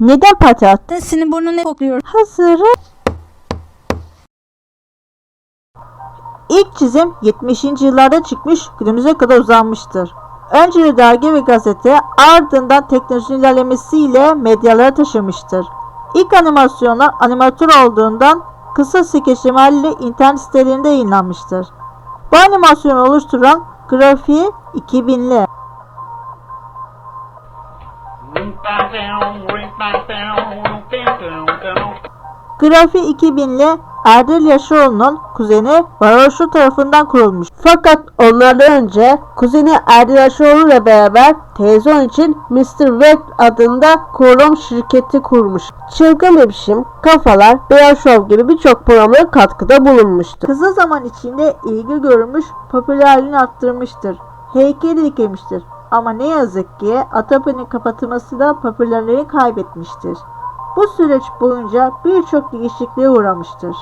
Neden pati attın? Senin burnunu kokluyor. Hazırım. İlk çizim 70. yıllarda çıkmış günümüze kadar uzanmıştır. Önce dergi ve gazete ardından teknolojinin ilerlemesiyle medyalara taşımıştır. İlk animasyonlar animatör olduğundan kısa skeçleme haliyle internet sitelerinde yayınlanmıştır. Bu animasyonu oluşturan grafiği 2000'li. Grafiği 2000'li Erdal Yaşaroğlu'nun kuzeni Varoşlu tarafından kurulmuş. Fakat onlardan önce kuzeni Erdal Yaşaroğlu ile beraber televizyon için Mr. Web adında kurulum şirketi kurmuş. Çılgın bir biçim, kafalar, Beyaz Şov gibi birçok programlara katkıda bulunmuştur. Kısa zaman içinde ilgi görmüş, popülerliğini arttırmıştır. Heykeli dikilmiştir. Ama ne yazık ki Atape'nin kapatılmasıyla popülerliğini kaybetmiştir. Bu süreç boyunca birçok değişikliğe uğramıştır.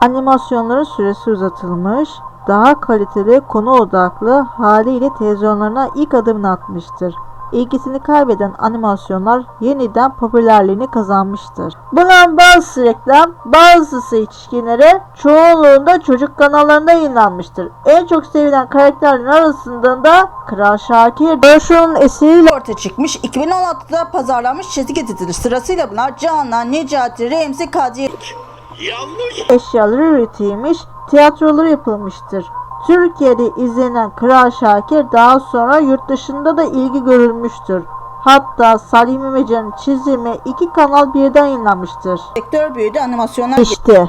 Animasyonların süresi uzatılmış, daha kaliteli konu odaklı haliyle televizyonlarına ilk adımını atmıştır. İlgisini kaybeden animasyonlar yeniden popülerliğini kazanmıştır. Bunların bazısı reklam, bazısı yetişkinlere, çoğunluğunda çocuk kanallarında yayınlanmıştır. En çok sevilen karakterlerin arasında da Kral Şakir, Barışoğlu'nun eseriyle Ortaya çıkmış 2016'da pazarlanmış çizgi dizileri sırasıyla bunlar Canan, Necati, Remzi, Kadriye. eşyaları üretilmiş, tiyatroları yapılmıştır. Türkiye'de izlenen Kral Şakir daha sonra yurt dışında da ilgi görülmüştür. Hatta Salim İmece'nin çizimi iki kanal birden yayınlanmıştır. Sektör büyüdü animasyonlar İşte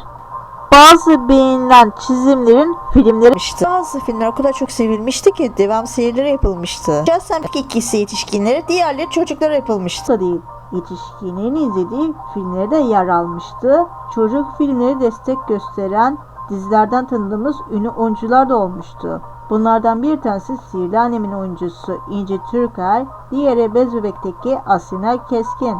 bazı beğenilen çizimlerin filmleri gelmişti. Bazı filmler o kadar çok sevilmişti ki devam serileri yapılmıştı. Şahsen ikisi yetişkinlere, diğerleri çocuklara yapılmıştı. değil. Yetişkinlerin izlediği filmlere de yer almıştı. Çocuk filmleri destek gösteren dizilerden tanıdığımız ünlü oyuncular da olmuştu. Bunlardan bir tanesi Sihirli Annem'in oyuncusu İnci Türker, diğeri Bez Bebek'teki Asena Keskin.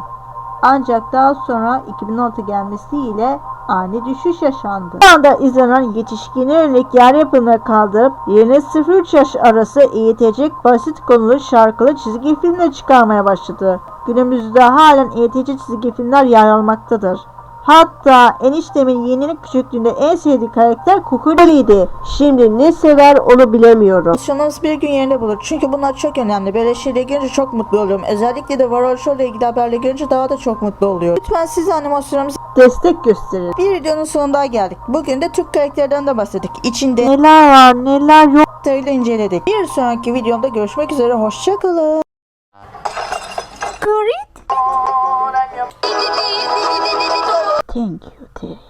Ancak daha sonra 2016 gelmesiyle ani düşüş yaşandı. Şu anda izlenen yetişkine yönelik yer yapımına kaldırıp yerine 0-3 yaş arası eğitecek basit konulu şarkılı çizgi filmler çıkarmaya başladı. Günümüzde halen eğitici çizgi filmler yer almaktadır. Hatta eniştemin yeğeninin küçüklüğünde en sevdiği karakter Kukuri'ydi. Şimdi ne sever onu bilemiyorum. Emosyonlarımız bir gün yerinde bulur. Çünkü bunlar çok önemli. Böyle şeyleri görünce çok mutlu oluyorum. Özellikle de Varol Show ile ilgili haberleri görünce daha da çok mutlu oluyorum. Lütfen siz animasyonlarımızı Destek gösterin. bir videonun sonuna geldik. Bugün de Türk karakterlerden de bahsettik. İçinde Neler var neler yok. detaylı inceledik. Bir sonraki videomda görüşmek üzere. Hoşçakalın. Thank you Terry.